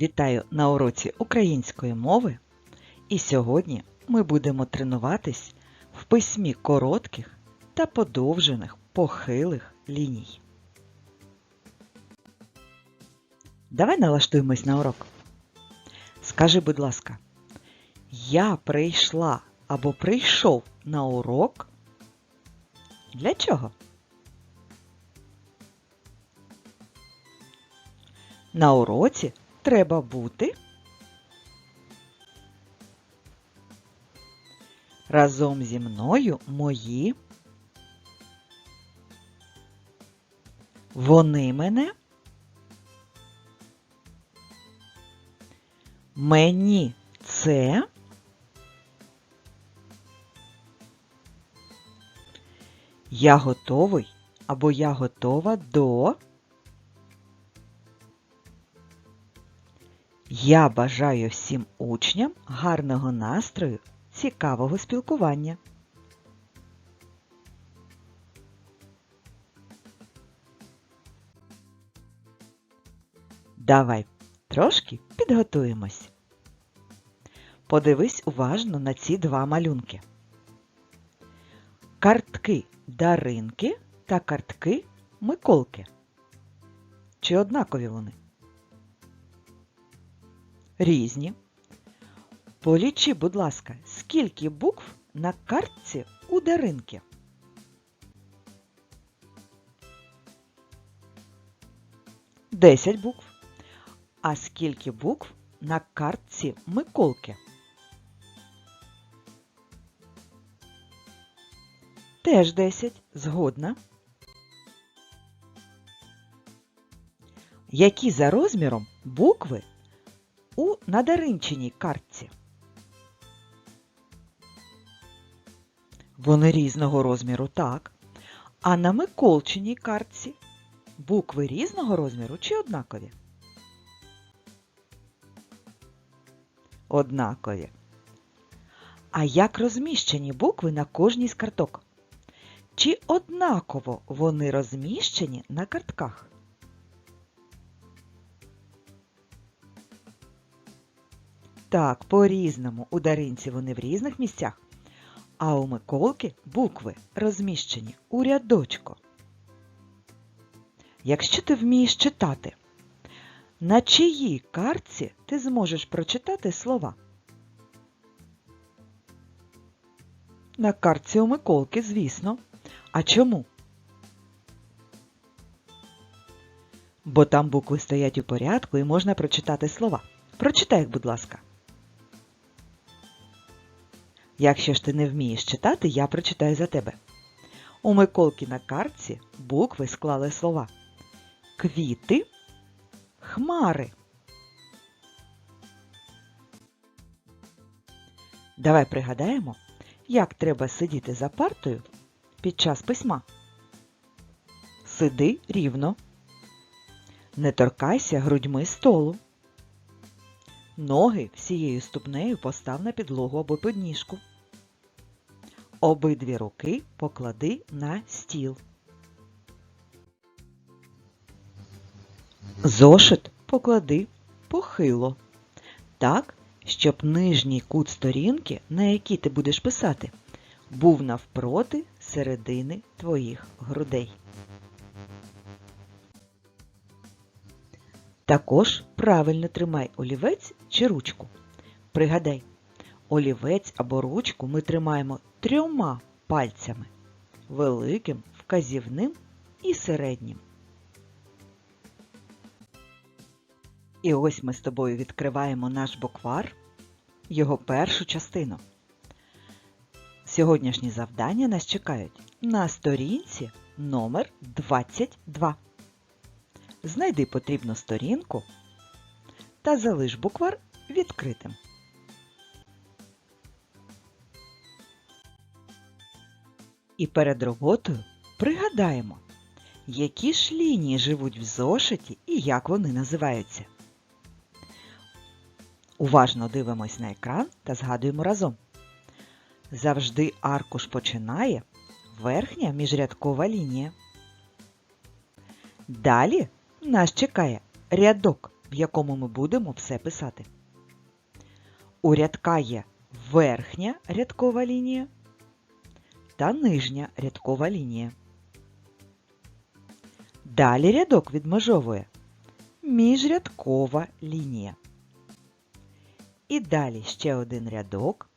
Вітаю на уроці української мови. І сьогодні ми будемо тренуватись в письмі коротких та подовжених похилих ліній. Давай налаштуємось на урок. Скажи, будь ласка, я прийшла або прийшов на урок. Для чого? На уроці треба бути разом зі мною мої. Вони мене. Мені це. Я готовий або я готова до. Я бажаю всім учням гарного настрою, цікавого спілкування. Давай трошки підготуємось. Подивись уважно на ці два малюнки. Картки Даринки та картки Миколки. Чи однакові вони? Різні. Полічи, будь ласка, скільки букв на картці у Даринки? Десять букв. А скільки букв на картці Миколки? Теж 10. Згодна. Які за розміром букви у надаринченій картці? Вони різного розміру, так. А на Миколчиній картці букви різного розміру чи однакові? Однакові. А як розміщені букви на кожній з карток? Чи однаково вони розміщені на картках? Так, по-різному. У Даринці вони в різних місцях, а у Миколки букви розміщені у рядочку. Якщо ти вмієш читати, на чиїй картці ти зможеш прочитати слова? На картці у Миколки, звісно. А чому? Бо там букви стоять у порядку і можна прочитати слова. Прочитай їх, будь ласка. Якщо ж ти не вмієш читати, я прочитаю за тебе. У Миколки на картці букви склали слова квіти, хмари. Давай пригадаємо, як треба сидіти за партою під час письма. Сиди рівно. Не торкайся грудьми столу. Ноги всією ступнею постав на підлогу або підніжку. Обидві руки поклади на стіл. Зошит поклади похило. Так, щоб нижній кут сторінки, на якій ти будеш писати, був навпроти середини твоїх грудей. Також правильно тримай олівець чи ручку. Пригадай, олівець або ручку ми тримаємо трьома пальцями великим, вказівним і середнім. І ось ми з тобою відкриваємо наш буквар, його першу частину. Сьогоднішні завдання нас чекають на сторінці номер 22. Знайди потрібну сторінку та залиш буквар відкритим. І перед роботою пригадаємо, які ж лінії живуть в зошиті і як вони називаються. Уважно дивимось на екран та згадуємо разом. Завжди аркуш починає верхня міжрядкова лінія. Далі нас чекає рядок в якому ми будемо все писати. У рядка є верхня рядкова лінія та нижня рядкова лінія. Далі рядок відмежовує міжрядкова лінія. І далі ще один рядок.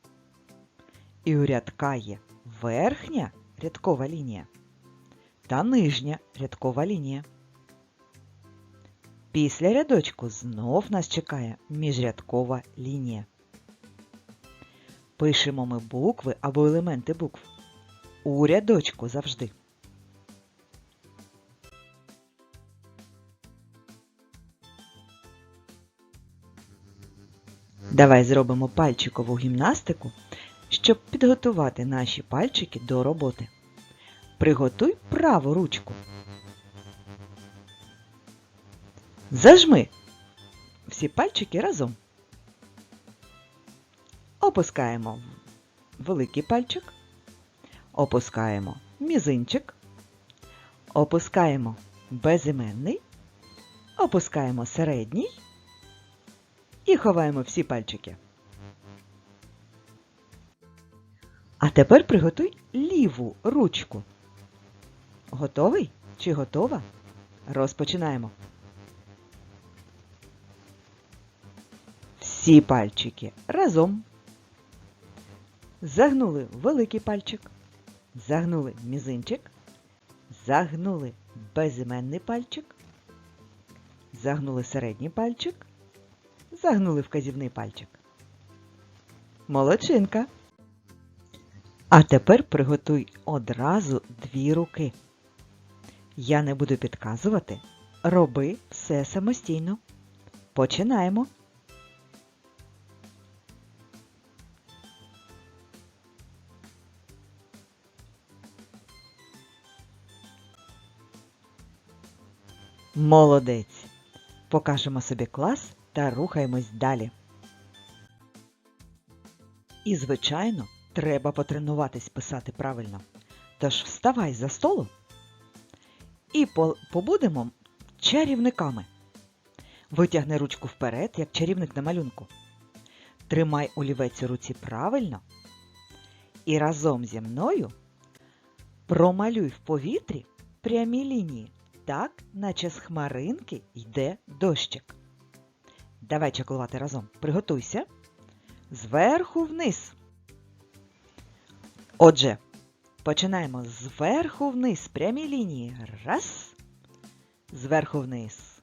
І у рядка є верхня рядкова лінія та нижня рядкова лінія. Після рядочку знов нас чекає міжрядкова лінія. Пишемо ми букви або елементи букв у рядочку завжди. Давай зробимо пальчикову гімнастику, щоб підготувати наші пальчики до роботи. Приготуй праву ручку. Зажми всі пальчики разом. Опускаємо великий пальчик, опускаємо мізинчик, опускаємо безіменний, опускаємо середній і ховаємо всі пальчики. А тепер приготуй ліву ручку. Готовий чи готова? Розпочинаємо. Всі пальчики разом. Загнули великий пальчик, загнули мізинчик, загнули безіменний пальчик, загнули середній пальчик, загнули вказівний пальчик. Молодчинка. А тепер приготуй одразу дві руки. Я не буду підказувати. Роби все самостійно. Починаємо. Молодець. Покажемо собі клас та рухаємось далі. І, звичайно, треба потренуватись писати правильно. Тож вставай за столу і побудемо чарівниками. Витягни ручку вперед, як чарівник на малюнку. Тримай олівець у руці правильно. І разом зі мною промалюй в повітрі прямі лінії, так, наче з хмаринки йде дощик. Давай чаклувати разом. Приготуйся. Зверху вниз. Отже, починаємо зверху вниз прямі лінії. Раз. Зверху вниз.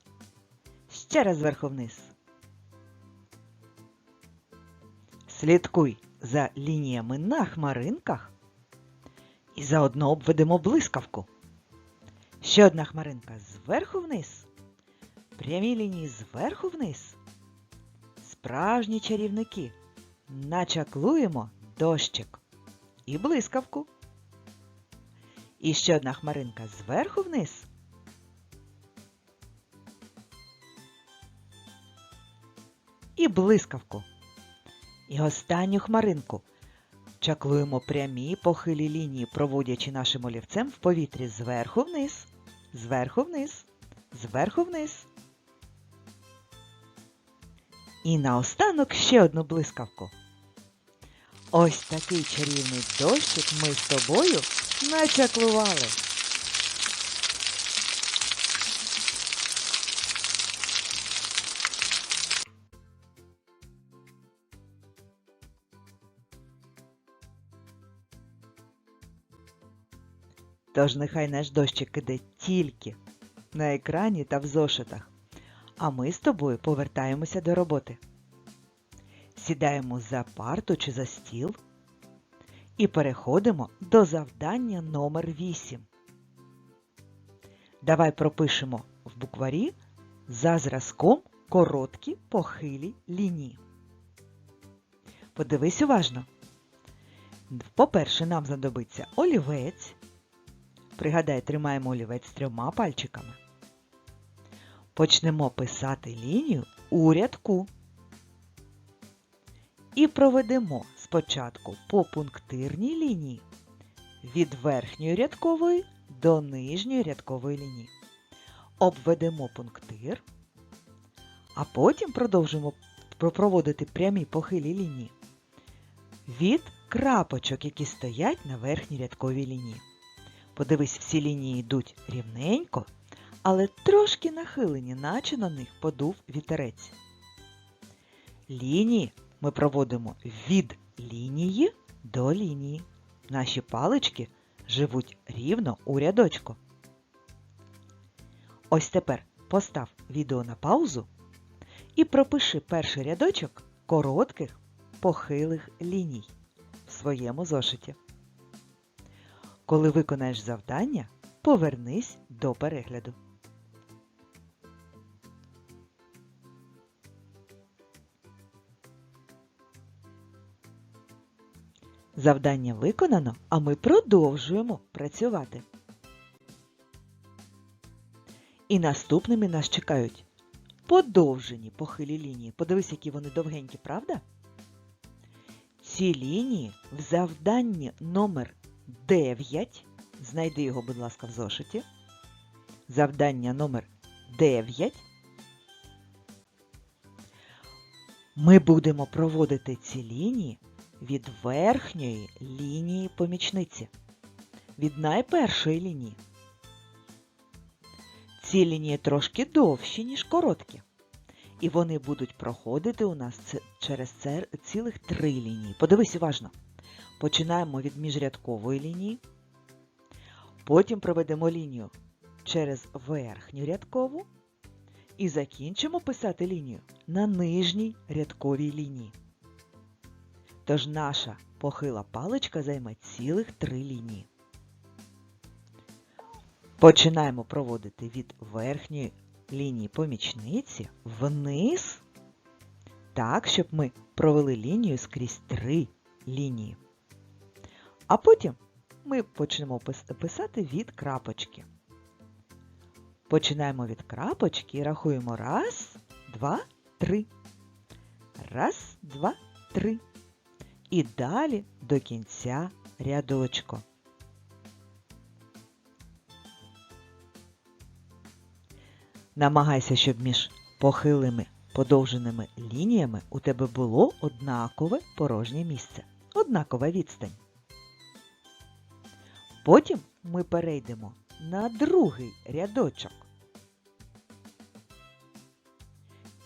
Ще раз зверху вниз. Слідкуй за лініями на хмаринках і заодно обведемо блискавку. Ще одна хмаринка зверху вниз. Прямі лінії зверху вниз. Справжні чарівники. Начаклуємо дощик і блискавку. І ще одна хмаринка зверху вниз. І блискавку. І останню хмаринку. Чаклуємо прямі похилі лінії, проводячи нашим олівцем в повітрі зверху вниз, зверху вниз, зверху вниз. І наостанок ще одну блискавку. Ось такий чарівний дощик ми з тобою начаклували. Тож нехай наш дощик іде тільки на екрані та в зошитах, а ми з тобою повертаємося до роботи. Сідаємо за парту чи за стіл і переходимо до завдання номер 8. Давай пропишемо в букварі за зразком короткі похилі лінії. Подивись уважно. По-перше, нам знадобиться олівець. Пригадай, тримаємо олівець трьома пальчиками. Почнемо писати лінію у рядку. І проведемо спочатку по пунктирній лінії від верхньої рядкової до нижньої рядкової лінії. Обведемо пунктир, А потім продовжимо проводити прямі похилі лінії від крапочок, які стоять на верхній рядковій лінії. Подивись, всі лінії йдуть рівненько, але трошки нахилені, наче на них подув вітерець. Лінії ми проводимо від лінії до лінії. Наші палички живуть рівно у рядочку. Ось тепер постав відео на паузу і пропиши перший рядочок коротких похилих ліній в своєму зошиті. Коли виконаєш завдання, повернись до перегляду. Завдання виконано, а ми продовжуємо працювати. І наступними нас чекають подовжені похилі лінії. Подивись, які вони довгенькі, правда? Ці лінії в завданні номер 9. Знайди його, будь ласка, в зошиті. Завдання номер 9. Ми будемо проводити ці лінії від верхньої лінії помічниці. Від найпершої лінії. Ці лінії трошки довші, ніж короткі. І вони будуть проходити у нас через цілих три лінії. Подивись уважно. Починаємо від міжрядкової лінії. Потім проведемо лінію через верхню рядкову. І закінчимо писати лінію на нижній рядковій лінії. Тож наша похила паличка займе цілих три лінії. Починаємо проводити від верхньої лінії помічниці вниз, так, щоб ми провели лінію скрізь три лінії. А потім ми почнемо писати від крапочки. Починаємо від крапочки і рахуємо раз, два, три. Раз, два, три. І далі до кінця рядочку. Намагайся, щоб між похилими подовженими лініями у тебе було однакове порожнє місце, однакова відстань. Потім ми перейдемо на другий рядочок.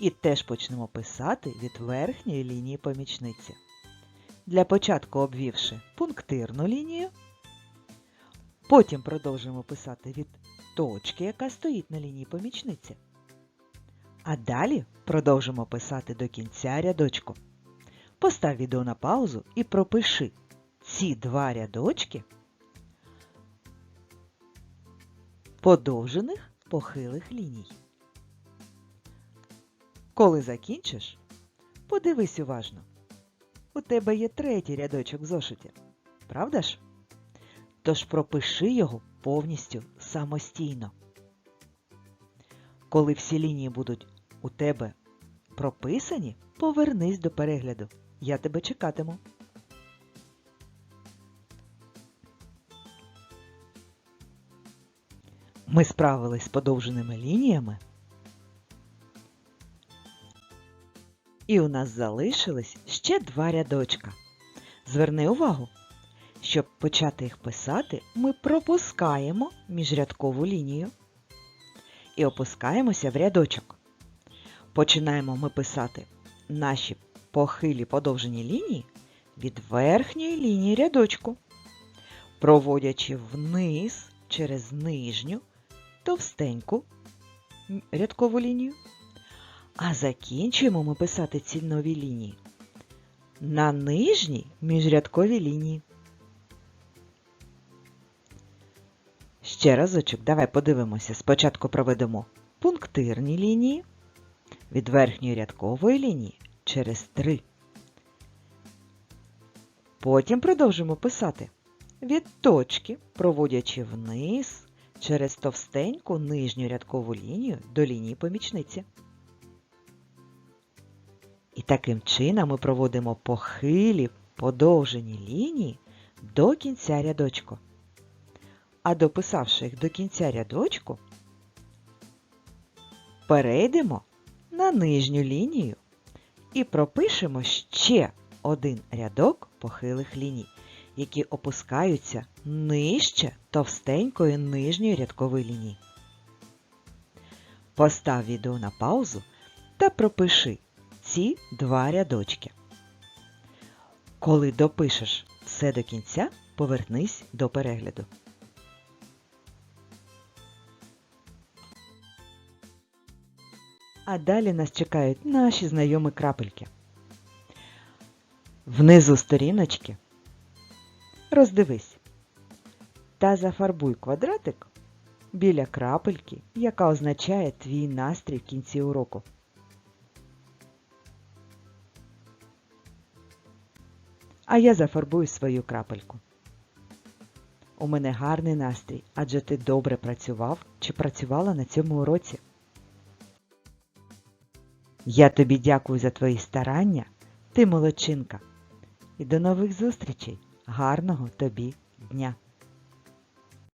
І теж почнемо писати від верхньої лінії помічниці. Для початку обвівши пунктирну лінію, потім продовжуємо писати від точки, яка стоїть на лінії помічниці. А далі продовжимо писати до кінця рядочку. Постав відео на паузу і пропиши ці два рядочки подовжених похилих ліній. Коли закінчиш, подивись уважно. У тебе є третій рядочок зошиті, правда ж? Тож пропиши його повністю самостійно. Коли всі лінії будуть у тебе прописані, повернись до перегляду. Я тебе чекатиму. Ми справились з подовженими лініями. І у нас залишились ще два рядочка. Зверни увагу, щоб почати їх писати, ми пропускаємо міжрядкову лінію і опускаємося в рядочок. Починаємо ми писати наші похилі подовжені лінії від верхньої лінії рядочку, проводячи вниз через нижню товстеньку рядкову лінію. А закінчуємо ми писати ці нові лінії на нижній міжрядковій лінії. Ще разочок, давай подивимося. Спочатку проведемо пунктирні лінії від верхньої рядкової лінії через 3. Потім продовжимо писати від точки, проводячи вниз через товстеньку нижню рядкову лінію до лінії помічниці. І таким чином ми проводимо похилі подовжені лінії до кінця рядочку. А дописавши їх до кінця рядочку, перейдемо на нижню лінію і пропишемо ще один рядок похилих ліній, які опускаються нижче товстенької нижньої рядкової лінії. Постав відео на паузу та пропиши ці два рядочки. Коли допишеш все до кінця, повернись до перегляду. А далі нас чекають наші знайомі крапельки. Внизу сторіночки роздивись та зафарбуй квадратик біля крапельки, яка означає твій настрій в кінці уроку. А я зафарбую свою крапельку. У мене гарний настрій, адже ти добре працював чи працювала на цьому уроці. Я тобі дякую за твої старання, ти молодчинка. І до нових зустрічей. Гарного тобі дня!